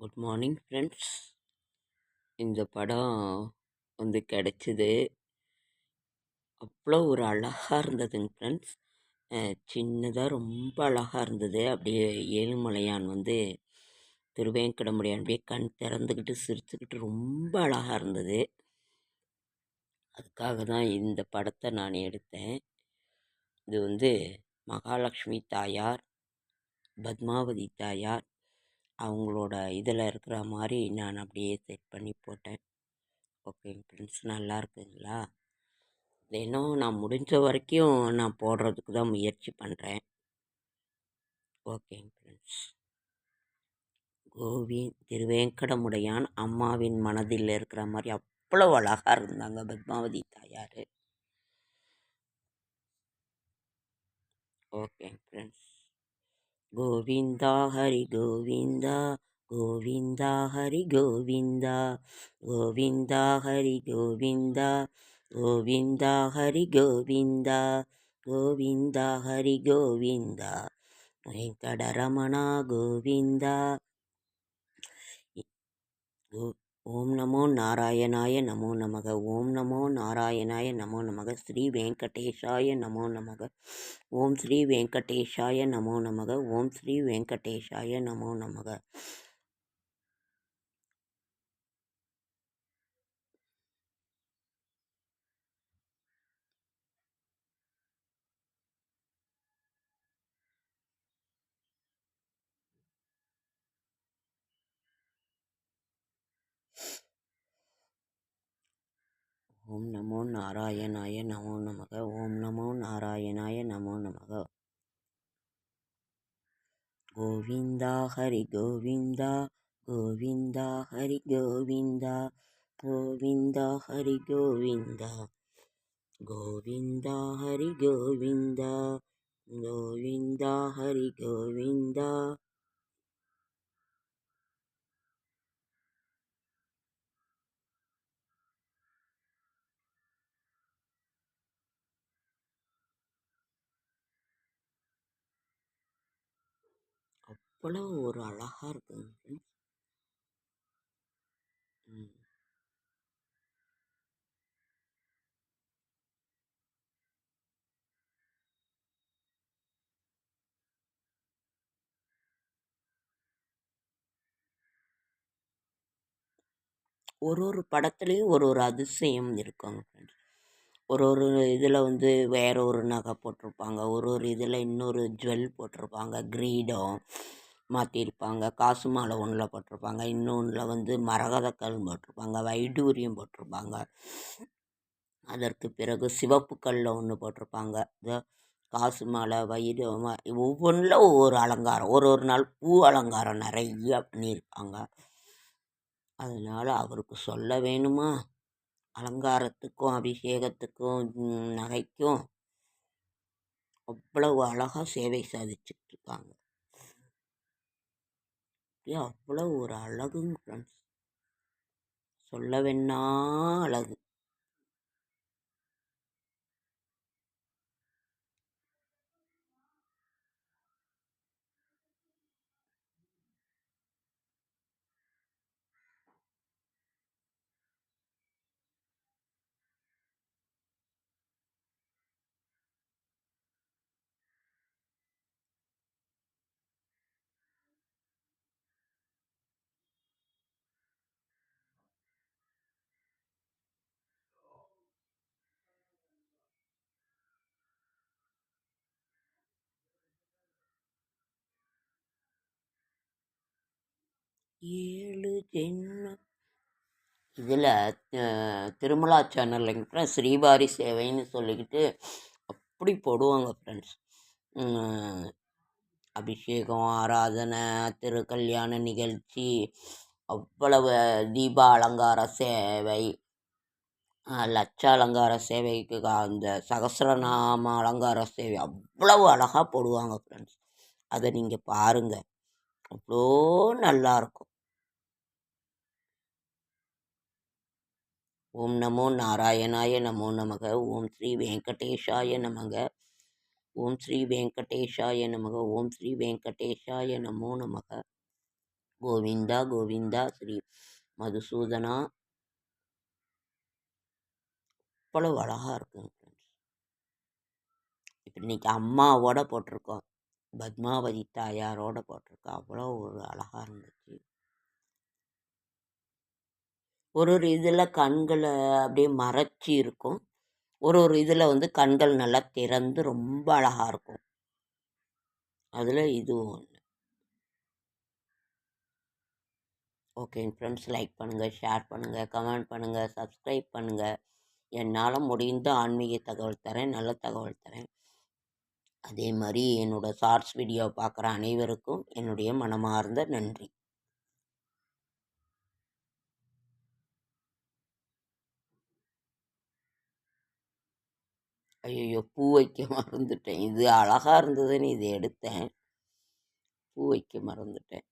Good morning friends இந்த படம் வந்து கிடச்சிது. அவ்வளோ ஒரு அழகாக இருந்ததுங்க ஃப்ரெண்ட்ஸ் சின்னதாக ரொம்ப அழகாக இருந்தது. அப்படியே ஏழுமலையான் வந்து திருவேங்கடமுடியான் அப்படியே கண் திறந்துக்கிட்டு சிரிச்சுக்கிட்டு ரொம்ப அழகாக இருந்தது. அதுக்காக தான் இந்த படத்தை நான் எடுத்தேன். இது வந்து மகாலட்சுமி தாயார் பத்மாவதி தாயார் அவங்களோட இதில் இருக்கிற மாதிரி நான் அப்படியே செட் பண்ணி போட்டேன். ஓகேங்க ஃப்ரெண்ட்ஸ் நல்லா இருக்குங்களா? தினம் நான் முடிஞ்ச வரைக்கும் நான் போடுறதுக்கு தான் முயற்சி பண்ணுறேன் ஓகேங்க ஃப்ரெண்ட்ஸ். கோவிந்த் திருவேங்கடமுடையான் அம்மாவின் மனதில் இருக்கிற மாதிரி அவ்வளோ அழகாக இருந்தாங்க பத்மாவதி தாயார். ஓகேங்க ஃப்ரெண்ட்ஸ். கோவிந்தா ஹரி கோவிந்தா கோவிந்தா ஹரி கோவிந்தா கோவிந்தா ஹரி கோவிந்தா கோவிந்தா ஹரி கோவிந்தா கோவிந்தா ஹரி கோவிந்தா. வெங்கடரமணா கோவிந்தா. ஓம் நமோ நாராயணாய நமோ நமக. ஓம் நமோ நாராயணாய நமோ நமக. ஸ்ரீ வெங்கடேஷாய நமோ நமக. ஓம் ஸ்ரீ வெங்கடேஷாய நமோ நமக. ஓம் ஸ்ரீ வெங்கடேஷாய நமோ நமக. ஓம் நமோ நாராயணாய நமோ நமக. ஓம் நமோ நாராயணாய நமோ நமக. கோவிந்தா ஹரி கோவிந்தா கோவிந்தா ஹரி கோவிந்தா கோவிந்தா ஹரி கோவிந்தா கோவிந்தா ஹரி கோவிந்தா கோவிந்தா ஹரி கோவிந்தா. அவ்வளவு ஒரு அழகாக இருக்குங்க ம். ஒரு ஒரு படத்துலேயும் ஒரு ஒரு அதிசயம் இருக்குங்க ஃப்ரெண்ட்ஸ் ஒரு ஒரு இதில் வந்து வேற ஒரு நகை போட்டிருப்பாங்க. ஒரு ஒரு இதில் இன்னொரு ஜுவல் போட்டிருப்பாங்க. கிரீடம். மாற்றிருப்பாங்க காசு மாலை ஒன்றில் போட்டிருப்பாங்க. இன்னொன்றில் வந்து மரகதக்கல் போட்டிருப்பாங்க. வைடூரியம் போட்டிருப்பாங்க. அதற்கு பிறகு சிவப்பு கல்லில் ஒன்று போட்டிருப்பாங்க. இதோ காசு மாலை வயிறு ஒவ்வொன்றில் ஒவ்வொரு அலங்காரம். ஒரு ஒரு நாள் பூ அலங்காரம் நிறைய பண்ணியிருப்பாங்க. அதனால் அவருக்கு சொல்ல வேணுமா? அலங்காரத்துக்கும் அபிஷேகத்துக்கும் நகைக்கும் அவ்வளவு அழகாக சேவை சாதிச்சுட்டு இருக்காங்க. அப்படியே அவ்வளோ ஒரு அழகுங்க ஃப்ரெண்ட்ஸ் சொல்ல வேணா அழகு. ஏழு ஜென்ம இதில் திருமலா சேனல்லைங்க ஸ்ரீபாரி சேவைன்னு சொல்லிக்கிட்டு அப்படி போடுவாங்க ஃப்ரெண்ட்ஸ் அபிஷேகம் ஆராதனை திருக்கல்யாண நிகழ்ச்சி அவ்வளவு தீப அலங்கார சேவை லட்ச அலங்கார சேவைக்கு அந்த சகசிரநாம அலங்கார சேவை அவ்வளவு அழகாக போடுவாங்க ஃப்ரெண்ட்ஸ் அதை நீங்கள் பாருங்கள் அவ்வளோ நல்லாயிருக்கும் இருக்கும் ஓம் நமோ நாராயணாய நமோ நமக. ஓம் ஸ்ரீ வெங்கடேஷாய நமக. ஓம் ஸ்ரீ வெங்கடேஷாய நமக. ஓம் ஸ்ரீ வெங்கடேஷாய நமோ நமக. கோவிந்தா கோவிந்தா ஸ்ரீ மதுசூதனா. அவ்வளவு அழகாக இருக்குங்க ஃப்ரெண்ட்ஸ் இப்போ இன்னைக்கு அம்மாவோட போட்டிருக்கோம். பத்மாவதி தாயாரோட போட்டிருக்கோம். அவ்வளோ ஒரு அழகாக இருந்துச்சு. ஒரு ஒரு இதில் கண்களை அப்படியே மறைச்சி இருக்கும். ஒரு ஒரு இதில் வந்து கண்கள் நல்லா திறந்து ரொம்ப அழகாக இருக்கும். அதில் இதுவும் ஒன்று ஓகேங்க ஃப்ரெண்ட்ஸ் லைக் பண்ணுங்கள் ஷேர் பண்ணுங்கள் கமெண்ட் பண்ணுங்கள் சப்ஸ்கிரைப் பண்ணுங்கள் என்னால் முடிந்த ஆன்மீக தகவல் தரேன் நல்ல தகவல் தரேன். அதே மாதிரி என்னோடய ஷார்ட்ஸ் வீடியோ பார்க்குற அனைவருக்கும் என்னுடைய மனமார்ந்த நன்றி. ஐயோ பூ வைக்க மறந்துட்டேன். இது அழகாக இருந்ததுன்னு இதை எடுத்தேன். பூ வைக்க மறந்துட்டேன்.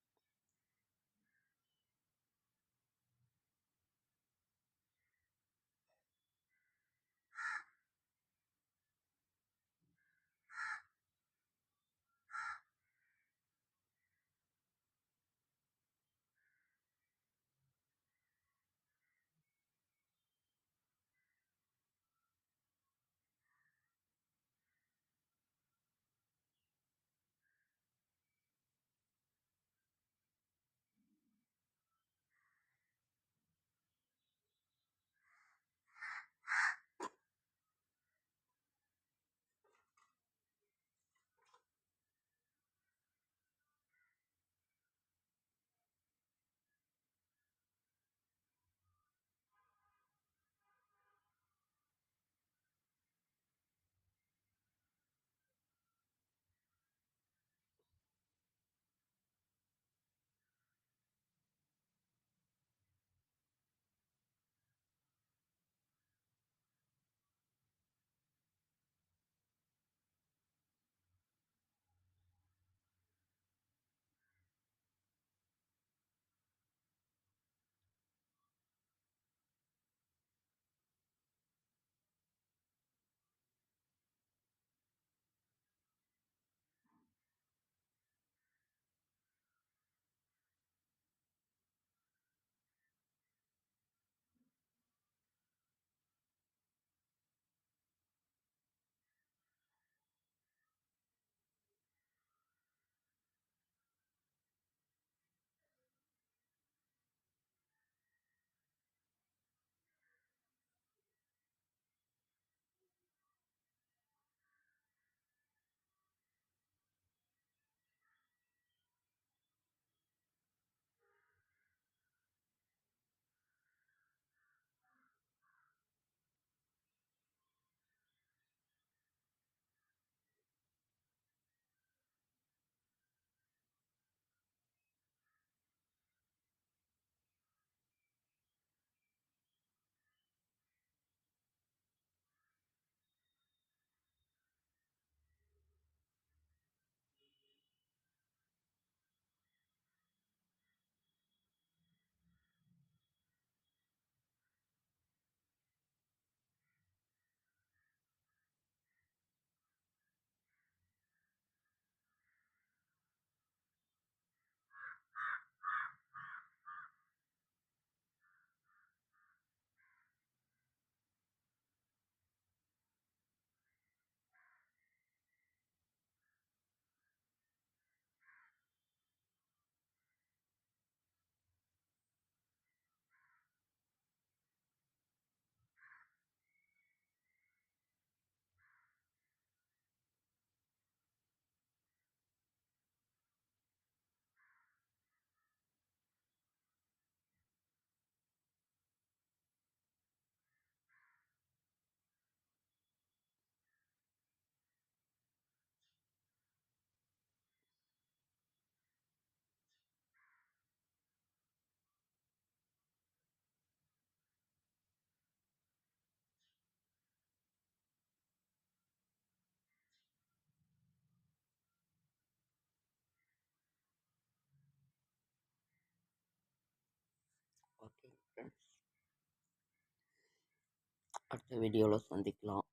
அடுத்த வீடியோவில் சந்திக்கலாம்.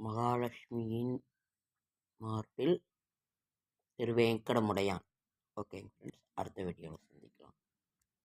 மகாலட்சுமியின் மார்பில் திரு வேங்கடமுடையான் ஓகேங்க ஃப்ரெண்ட்ஸ் அடுத்த வீடியோவில் சந்திக்கலாம்.